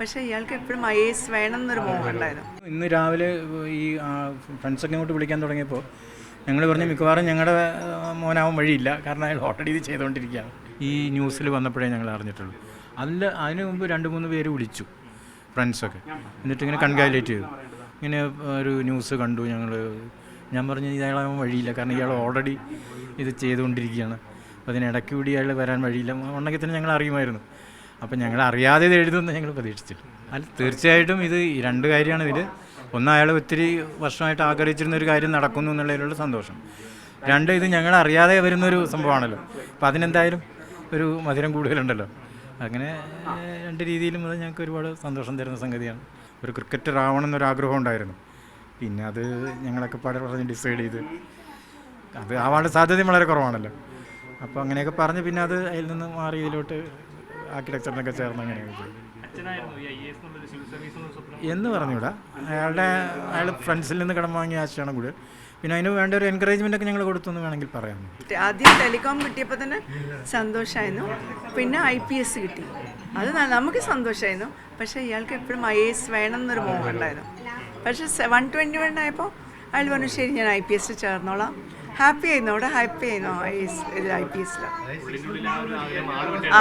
പക്ഷേ ഇയാൾക്ക് എപ്പോഴും ഐ എസ് വേണം എന്നൊരു മോഹം ഉണ്ടായിരുന്നു. ഇന്ന് രാവിലെ ഈ ഫ്രണ്ട്സൊക്കെ ഇങ്ങോട്ട് വിളിക്കാൻ തുടങ്ങിയപ്പോൾ ഞങ്ങൾ പറഞ്ഞു മിക്കവാറും ഞങ്ങളുടെ മോനാവാൻ വഴിയില്ല. കാരണം അയാൾ ഓൾറെഡി ഇത് ചെയ്തുകൊണ്ടിരിക്കുകയാണ്. ഈ ന്യൂസിൽ വന്നപ്പോഴേ ഞങ്ങൾ അറിഞ്ഞിട്ടുള്ളൂ. അതിൽ അതിന് മുമ്പ് രണ്ട് മൂന്ന് പേര് വിളിച്ചു ഫ്രണ്ട്സൊക്കെ. എന്നിട്ട് ഇങ്ങനെ കൺഗ്രാജുലേറ്റ് ചെയ്തു. ഇങ്ങനെ ഒരു ന്യൂസ് കണ്ടു ഞങ്ങൾ ഞാൻ പറഞ്ഞു ഇയാളാവാൻ വഴിയില്ല. കാരണം ഇയാൾ ഓൾറെഡി ഇത് ചെയ്തുകൊണ്ടിരിക്കുകയാണ്. അപ്പോൾ അതിനിടയ്ക്ക് കൂടി അയാൾ വരാൻ വഴിയില്ല. ഉണ്ടെങ്കിൽ തന്നെ ഞങ്ങൾ അറിയുമായിരുന്നു. അപ്പം ഞങ്ങൾ അറിയാതെ ഇത് എഴുതുമെന്ന് ഞങ്ങൾ പ്രതീക്ഷിച്ചില്ല. അല്ല തീർച്ചയായിട്ടും ഇത് രണ്ട് കാര്യമാണ് ഇതിൽ ഒന്ന് അയാൾ ഒത്തിരി വർഷമായിട്ട് ആഗ്രഹിച്ചിരുന്ന ഒരു കാര്യം നടക്കുന്നു എന്നുള്ളതിലുള്ള സന്തോഷം. രണ്ട് ഇത് ഞങ്ങൾ അറിയാതെ വരുന്നൊരു സംഭവമാണല്ലോ. അപ്പം അതിനെന്തായാലും ഒരു മധുരം കൂടുതലുണ്ടല്ലോ. അങ്ങനെ രണ്ട് രീതിയിലും അത് ഞങ്ങൾക്ക് ഒരുപാട് സന്തോഷം തരുന്ന സംഗതിയാണ്. ഒരു ക്രിക്കറ്റർ ആവണം എന്നൊരാഗ്രഹം ഉണ്ടായിരുന്നു. പിന്നെ അത് ഞങ്ങളൊക്കെ പാടെ പറഞ്ഞ് ഡിസൈഡ് ചെയ്ത് അത് ആവാനുള്ള സാധ്യതയും വളരെ കുറവാണല്ലോ. അപ്പോൾ അങ്ങനെയൊക്കെ പറഞ്ഞ് പിന്നെ അത് അതിൽ നിന്ന് മാറി ഇതിലോട്ട് ആർക്കിടെക്ചറിനൊക്കെ ചേർന്ന് അങ്ങനെയൊക്കെ ചെയ്തു. എന്ന് പറഞ്ഞുകൂടാ. അയാളുടെ അയാൾ ഫ്രണ്ട്സിൽ നിന്ന് കടം വാങ്ങിയ ആശയാണ് കൂടുതൽ. പിന്നെ അതിന് വേണ്ട ഒരു എൻകറേജ്മെന്റ് ഒക്കെ ഞങ്ങൾ കൊടുത്തു എന്ന് വേണമെങ്കിൽ പറയാം. ആദ്യം ടെലികോം കിട്ടിയപ്പോൾ തന്നെ സന്തോഷമായിരുന്നു പിന്നെ ഐ പി എസ് കിട്ടി. അത് നമുക്ക് സന്തോഷമായിരുന്നു പക്ഷേ ഇയാൾക്ക് എപ്പോഴും ഐ എസ് വേണം എന്നൊരു മോഹം ഉണ്ടായിരുന്നു. പക്ഷേ വൺ ട്വന്റി വൺ ആയപ്പോൾ അയാൾ പറഞ്ഞു ശരി ഞാൻ ഐ പി എസ് ചേർന്നോളാം. ഹാപ്പി ആയിരുന്നു. അവിടെ ഹാപ്പി ആയിരുന്നു ഐ എസ് പി എസിൽ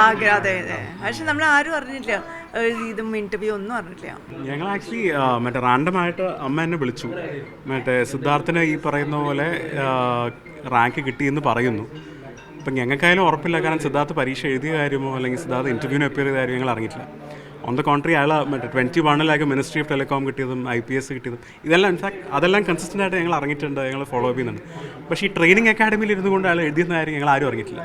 ആഗ്രഹം അതെ അതെ. പക്ഷെ നമ്മൾ ആരും അറിഞ്ഞില്ല. ഇതും ഇന്റർവ്യൂ ഒന്നും അറിഞ്ഞില്ല. ഞങ്ങൾ ആക്ച്വലി മറ്റേ റാൻഡമായിട്ട് അമ്മ എന്നെ വിളിച്ചു. മറ്റേ സിദ്ധാർത്ഥന് ഈ പറയുന്ന പോലെ റാങ്ക് കിട്ടിയെന്ന് പറയുന്നു. അപ്പം ഞങ്ങൾക്കായാലും ഉറപ്പില്ല. കാരണം സിദ്ധാർത്ഥ് പരീക്ഷ എഴുതിയ കാര്യമോ അല്ലെങ്കിൽ സിദ്ധാർത്ഥ് ഇന്റർവ്യൂവിന് അപ്പിയർ ചെയ്ത കാര്യമോ ഞങ്ങൾ അറിഞ്ഞിട്ടില്ല. ഓൺ ദ കോൺട്രി അയാൾ മറ്റേ ട്വന്റി വണ്ണിലാകെ മിനിസ്ട്രി ഓഫ് ടെലികോം കിട്ടിയതും ഐ പി എസ് കിട്ടിയതും ഇതെല്ലാം ഇൻഫാക്ട് അതെല്ലാം കൺസിസ്റ്റന്റ് ആയിട്ട് ഞങ്ങൾ അറിഞ്ഞിട്ടുണ്ട് ഞങ്ങൾ ഫോളോ അപ്പ് ചെയ്യുന്നുണ്ട്. പക്ഷേ ഈ ട്രെയിനിങ് അക്കാഡമിയിൽ ഇരുന്നു കൊണ്ട് അയാൾ എഴുതിയെന്ന കാര്യം ഞങ്ങൾ ആരും അറിഞ്ഞിട്ടില്ല.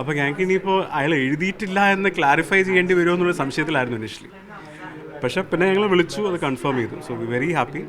അപ്പോൾ ഞങ്ങൾക്ക് ഇനിയിപ്പോൾ അയാൾ എഴുതിയിട്ടില്ല എന്ന് ക്ലാരിഫൈ ചെയ്യേണ്ടി വരുമോ എന്നുള്ള സംശയത്തിലായിരുന്നു ഇനിഷ്യലി പക്ഷേ പിന്നെ ഞങ്ങൾ വിളിച്ചു അത് കൺഫേം ചെയ്തു. So we very happy